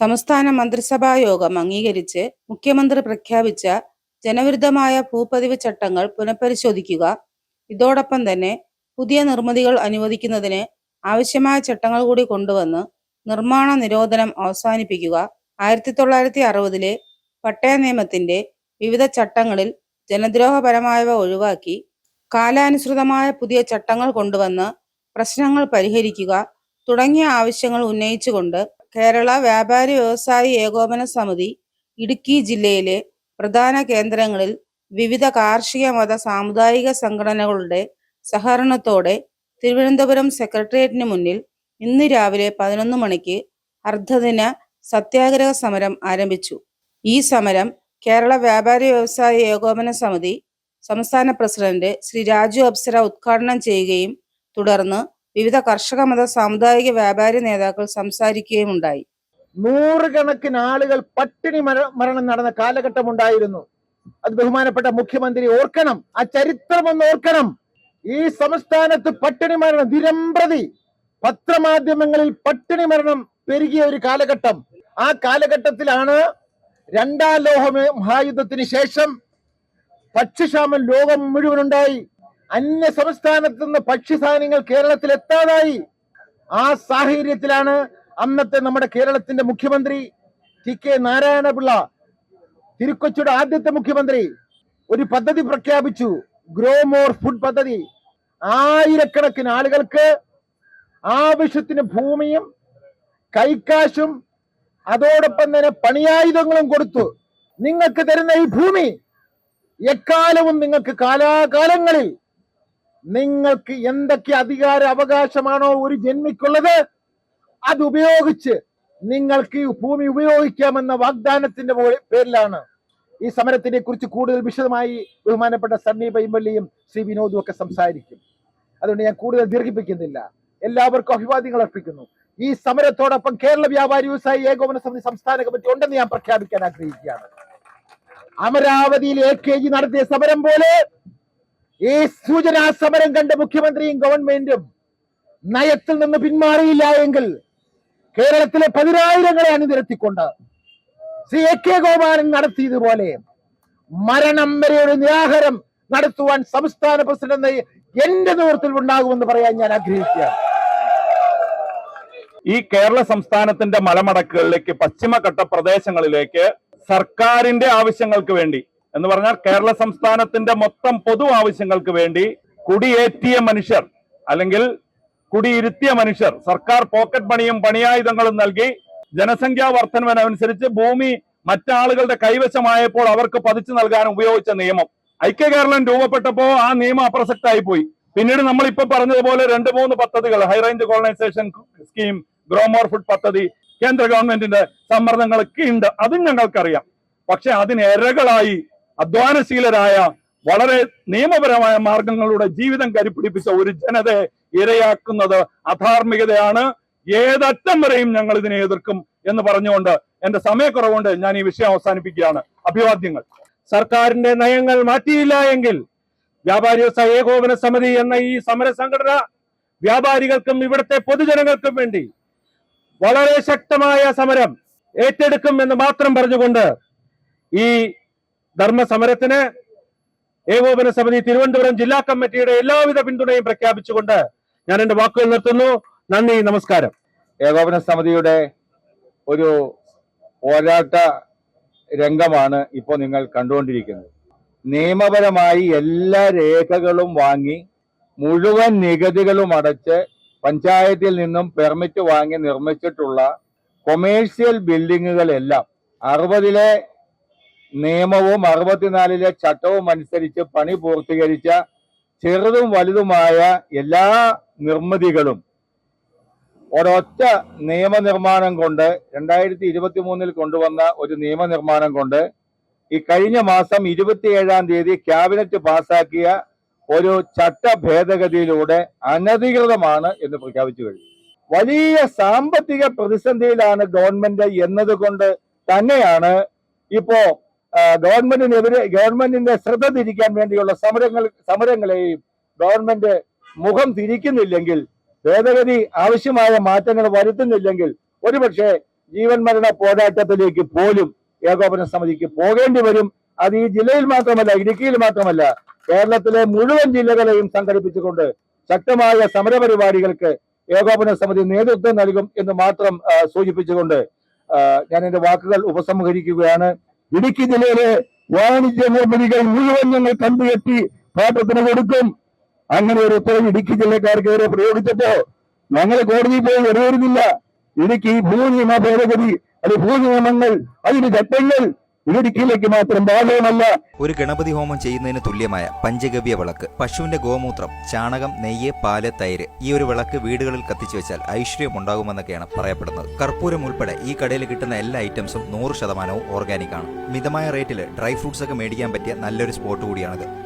സംസ്ഥാന മന്ത്രിസഭാ യോഗം അംഗീകരിച്ച് മുഖ്യമന്ത്രി പ്രഖ്യാപിച്ച ജനവിരുദ്ധമായ ഭൂപതിവ് ചട്ടങ്ങൾ പുനഃപരിശോധിക്കുക. ഇതോടൊപ്പം തന്നെ പുതിയ നിർമ്മിതികൾ അനുവദിക്കുന്നതിന് ആവശ്യമായ ചട്ടങ്ങൾ കൂടി കൊണ്ടുവന്ന് നിർമ്മാണ നിരോധനം അവസാനിപ്പിക്കുക. ആയിരത്തി തൊള്ളായിരത്തി അറുപതിലെ പട്ടയ നിയമത്തിന്റെ വിവിധ ചട്ടങ്ങളിൽ ജനദ്രോഹപരമായവ ഒഴിവാക്കി കാലാനുസൃതമായ പുതിയ ചട്ടങ്ങൾ കൊണ്ടുവന്ന് പ്രശ്നങ്ങൾ പരിഹരിക്കുക തുടങ്ങിയ ആവശ്യങ്ങൾ ഉന്നയിച്ചുകൊണ്ട് കേരള വ്യാപാരി വ്യവസായി ഏകോപന സമിതി ഇടുക്കി ജില്ലയിലെ പ്രധാന കേന്ദ്രങ്ങളിൽ വിവിധ കാർഷിക മത സാമുദായിക സംഘടനകളുടെ സഹകരണത്തോടെ തിരുവനന്തപുരം സെക്രട്ടേറിയറ്റിന് മുന്നിൽ ഇന്ന് രാവിലെ പതിനൊന്ന് മണിക്ക് അർദ്ധദിന സത്യാഗ്രഹ സമരം ആരംഭിച്ചു. ഈ സമരം കേരള വ്യാപാരി വ്യവസായി ഏകോപന സമിതി സംസ്ഥാന പ്രസിഡന്റ് ശ്രീ രാജു അപ്സര ഉദ്ഘാടനം ചെയ്യുകയും തുടർന്ന് വിവിധ കർഷക മത സാമുദായിക വ്യാപാരി നേതാക്കൾ സംസാരിക്കുകയും ഉണ്ടായി നൂറുകണക്കിന് ആളുകൾ പട്ടിണി മരണം നടന്ന കാലഘട്ടം ഉണ്ടായിരുന്നു അത് ബഹുമാനപ്പെട്ട മുഖ്യമന്ത്രി ഓർക്കണം ആ ചരിത്രം ഒന്ന് ഓർക്കണം. ഈ സംസ്ഥാനത്ത് പട്ടിണി മരണം നിരമ്പ്രതി പത്രമാധ്യമങ്ങളിൽ പട്ടിണി മരണം പെരുകിയ ഒരു കാലഘട്ടം. ആ കാലഘട്ടത്തിലാണ് രണ്ടാം ലോക മഹായുദ്ധത്തിന് ശേഷം പക്ഷിക്ഷാമം ലോകം മുഴുവനുണ്ടായി. അന്യ സംസ്ഥാനത്ത് നിന്ന് ഭക്ഷ്യസാധനങ്ങൾ കേരളത്തിൽ എത്താതായി. ആ സാഹചര്യത്തിലാണ് അന്നത്തെ നമ്മുടെ കേരളത്തിന്റെ മുഖ്യമന്ത്രി ടി കെ നാരായണപിള്ള തിരുക്കൊച്ചിയുടെ ആദ്യത്തെ മുഖ്യമന്ത്രി ഒരു പദ്ധതി പ്രഖ്യാപിച്ചു. ഗ്രോ മോർ ഫുഡ് പദ്ധതി. ആയിരക്കണക്കിന് ആളുകൾക്ക് ആവശ്യത്തിന് ഭൂമിയും കൈക്കാശും അതോടൊപ്പം തന്നെ പണിയായുധങ്ങളും കൊടുത്തു. നിങ്ങൾക്ക് തരുന്ന ഈ ഭൂമി എക്കാലവും നിങ്ങൾക്ക് കാലാകാലങ്ങളിൽ നിങ്ങൾക്ക് എന്തൊക്കെ അധികാര അവകാശമാണോ ഒരു ജന്മിക്കുള്ളത്? അത് ഉപയോഗിച്ച് നിങ്ങൾക്ക് ഈ ഭൂമി ഉപയോഗിക്കാമെന്ന വാഗ്ദാനത്തിന്റെ പേരിലാണ് ഈ സമരത്തിനെ കുറിച്ച് കൂടുതൽ വിശദമായി ബഹുമാനപ്പെട്ട സണ്ണി പൈമ്പള്ളിയും ശ്രീ വിനോദും ഒക്കെ സംസാരിക്കും. അതുകൊണ്ട് ഞാൻ കൂടുതൽ ദീർഘിപ്പിക്കുന്നില്ല. എല്ലാവർക്കും അഭിവാദ്യങ്ങൾ അർപ്പിക്കുന്നു. ഈ സമരത്തോടൊപ്പം കേരള വ്യാപാരി വ്യവസായി ഏകോപന സമിതി സംസ്ഥാന കമ്മിറ്റി ഉണ്ടെന്ന് ഞാൻ പ്രഖ്യാപിക്കാൻ ആഗ്രഹിക്കുകയാണ്. അമരാവതിയിൽ എ കെ ജി നടത്തിയ സമരം പോലെ ഈ സൂചനാ സമരം കണ്ട മുഖ്യമന്ത്രിയും ഗവൺമെന്റും നയത്തിൽ നിന്ന് പിന്മാറിയില്ല എങ്കിൽ കേരളത്തിലെ പതിനായിരങ്ങളെ അണിനിരത്തിക്കൊണ്ട് സി എ കെ ഗോപാലൻ നടത്തിയതുപോലെ മരണം വരെ ഒരു നിരാഹാരം നടത്തുവാൻ സംസ്ഥാന പ്രസിഡന്റ് എന്റെ നേതൃത്വത്തിൽ ഉണ്ടാകുമെന്ന് പറയാൻ ഞാൻ ആഗ്രഹിക്കുകയാണ്. ഈ കേരള സംസ്ഥാനത്തിന്റെ മലമടക്കുകളിലേക്ക് പശ്ചിമഘട്ട പ്രദേശങ്ങളിലേക്ക് സർക്കാരിന്റെ ആവശ്യങ്ങൾക്ക് വേണ്ടി എന്ന് പറഞ്ഞാൽ കേരള സംസ്ഥാനത്തിന്റെ മൊത്തം പൊതു ആവശ്യങ്ങൾക്ക് വേണ്ടി കുടിയേറ്റിയ മനുഷ്യർ അല്ലെങ്കിൽ കുടിയിരുത്തിയ മനുഷ്യർ സർക്കാർ പോക്കറ്റ് പണിയും പണിയായുധങ്ങളും നൽകി ജനസംഖ്യാ വർധനവിനനുസരിച്ച് ഭൂമി മറ്റാളുകളുടെ കൈവശമായപ്പോൾ അവർക്ക് പതിച്ചു നൽകാൻ ഉപയോഗിച്ച നിയമം. ഐക്യ കേരളം രൂപപ്പെട്ടപ്പോ ആ നിയമം അപ്രസക്തമായി പോയി. പിന്നീട് നമ്മൾ ഇപ്പൊ പറഞ്ഞതുപോലെ രണ്ട് മൂന്ന് പദ്ധതികൾ high range colonisation scheme grow more food പദ്ധതി കേന്ദ്ര ഗവൺമെന്റിന്റെ സമ്മർദ്ദങ്ങളൊക്കെ ഉണ്ട്. അതും ഞങ്ങൾക്കറിയാം. പക്ഷെ അതിന് ഇരകളായി അധ്വാനശീലരായ വളരെ നിയമപരമായ മാർഗങ്ങളുടെ ജീവിതം കരിപ്പിടിപ്പിച്ച ഒരു ജനതയെ ഇരയാക്കുന്നത് അധാർമികതയാണ്. ഏതറ്റം വരെയും ഞങ്ങൾ ഇതിനെ എതിർക്കും എന്ന് പറഞ്ഞുകൊണ്ട് എന്റെ സമയക്കുറവുകൊണ്ട് ഞാൻ ഈ വിഷയം അവസാനിപ്പിക്കുകയാണ്. അഭിവാദ്യങ്ങൾ. സർക്കാരിന്റെ നയങ്ങൾ മാറ്റിയില്ല എങ്കിൽ വ്യാപാരി വ്യവസായ ഏകോപന സമിതി എന്ന ഈ സമര സംഘടന വ്യാപാരികൾക്കും ഇവിടുത്തെ പൊതുജനങ്ങൾക്കും വേണ്ടി വളരെ ശക്തമായ സമരം ഏറ്റെടുക്കും എന്ന് മാത്രം പറഞ്ഞുകൊണ്ട് ഈ ധർമ്മ സമരത്തിന് ഏകോപന സമിതി തിരുവനന്തപുരം ജില്ലാ കമ്മിറ്റിയുടെ എല്ലാവിധ പിന്തുണയും പ്രഖ്യാപിച്ചുകൊണ്ട് ഞാൻ എന്റെ വാക്കുകൾ നിർത്തുന്നു. നന്ദി നമസ്കാരം. ഏകോപന സമിതിയുടെ ഒരു പോരാട്ട രംഗമാണ് ഇപ്പോൾ നിങ്ങൾ കണ്ടുകൊണ്ടിരിക്കുന്നത്. നിയമപരമായി എല്ലാ രേഖകളും വാങ്ങി മുഴുവൻ നികുതികളും അടച്ച് പഞ്ചായത്തിൽ നിന്നും പെർമിറ്റ് വാങ്ങി നിർമ്മിച്ചിട്ടുള്ള കൊമേഴ്സ്യൽ ബിൽഡിങ്ങുകളെല്ലാം അറുപതിലെ നിയമവും അറുപത്തിനാലിലെ ചട്ടവും അനുസരിച്ച് പണി പൂർത്തീകരിച്ച ചെറുതും വലുതുമായ എല്ലാ നിർമ്മിതികളും ഒരൊറ്റ നിയമനിർമ്മാണം കൊണ്ട് രണ്ടായിരത്തി ഇരുപത്തി മൂന്നിൽ കൊണ്ടുവന്ന ഒരു നിയമനിർമ്മാണം കൊണ്ട് ഈ കഴിഞ്ഞ മാസം ഇരുപത്തിയേഴാം തീയതി ക്യാബിനറ്റ് പാസാക്കിയ ഒരു ചട്ട ഭേദഗതിയിലൂടെ അനധികൃതമാണ് എന്ന് പ്രഖ്യാപിച്ചു കഴിഞ്ഞു. വലിയ സാമ്പത്തിക പ്രതിസന്ധിയിലാണ് ഗവൺമെന്റ് എന്നതുകൊണ്ട് തന്നെയാണ് ഇപ്പോ ഗവൺമെന്റിനെതിരെ ഗവൺമെന്റിന്റെ ശ്രദ്ധ തിരിക്കാൻ വേണ്ടിയുള്ള സമരങ്ങൾ സമരങ്ങളെയും ഗവൺമെന്റ് മുഖം തിരിക്കുന്നില്ലെങ്കിൽ ഭേദഗതി ആവശ്യമായ മാറ്റങ്ങൾ വരുത്തുന്നില്ലെങ്കിൽ ഒരുപക്ഷെ ജീവൻ മരണ പോരാട്ടത്തിലേക്ക് പോലും ഏകോപന സമിതിക്ക് പോകേണ്ടി വരും. അത് ഈ ജില്ലയിൽ മാത്രമല്ല ഇടുക്കിയിൽ മാത്രമല്ല കേരളത്തിലെ മുഴുവൻ ജില്ലകളെയും സംഘടിപ്പിച്ചുകൊണ്ട് ശക്തമായ സമരപരിപാടികൾക്ക് ഏകോപന സമിതി നേതൃത്വം നൽകും എന്ന് മാത്രം സൂചിപ്പിച്ചുകൊണ്ട് ഞാൻ എന്റെ വാക്കുകൾ ഉപസംഹരിക്കുകയാണ്. ഇടുക്കി ജില്ലയിലെ വാണിജ്യ നിർമ്മിതികൾ മുഴുവൻ ഞങ്ങൾ കണ്ടുകെട്ടി പാട്ടത്തിന് കൊടുക്കും. അങ്ങനെ ഒരു ഉത്തരവ് ഇടുക്കി ജില്ലക്കാർക്കെതിരെ പ്രയോഗിച്ചപ്പോ ഞങ്ങൾ കോടതിയിൽ പോയി വരുന്നില്ല ഇടുക്കി ഭൂനിയമ ഭേദഗതി അത് ഭൂനിയമങ്ങൾ അതിന് ചട്ടങ്ങൾ ഇടുക്കിയിലേക്ക് മാത്രം ബാധകമല്ല ഒരു ഗണപതി ഹോമം ചെയ്യുന്നതിന് തുല്യമായ പഞ്ചഗവ്യ വിളക്ക് പശുവിന്റെ ഗോമൂത്രം ചാണകം നെയ്യ് പാൽ തൈര് ഈ ഒരു വിളക്ക് വീടുകളിൽ കത്തിച്ചു വെച്ചാൽ ഐശ്വര്യം ഉണ്ടാകുമെന്നൊക്കെയാണ് പറയപ്പെടുന്നത്. കർപ്പൂരം ഉൾപ്പെടെ ഈ കടയിൽ കിട്ടുന്ന എല്ലാ ഐറ്റംസും നൂറ് ശതമാനവും ഓർഗാനിക് ആണ്. മിതമായ റേറ്റിൽ ഡ്രൈ ഫ്രൂട്ട്സ് ഒക്കെ മേടിക്കാൻ പറ്റിയ നല്ലൊരു സ്പോട്ട് കൂടിയാണിത്.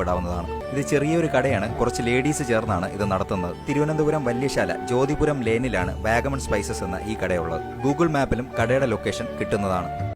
ബന്ധപ്പെടാവുന്നതാണ് ഇത് ചെറിയൊരു കടയാണ്. കുറച്ച് ലേഡീസ് ചേർന്നാണ് ഇത് നടത്തുന്നത്. തിരുവനന്തപുരം വല്യശാല ജ്യോതിപുരം ലേനിലാണ് വാഗമൺ സ്പൈസസ് എന്ന ഈ കടയുള്ളത്. ഗൂഗിൾ മാപ്പിലും കടയുടെ ലൊക്കേഷൻ കിട്ടുന്നതാണ്.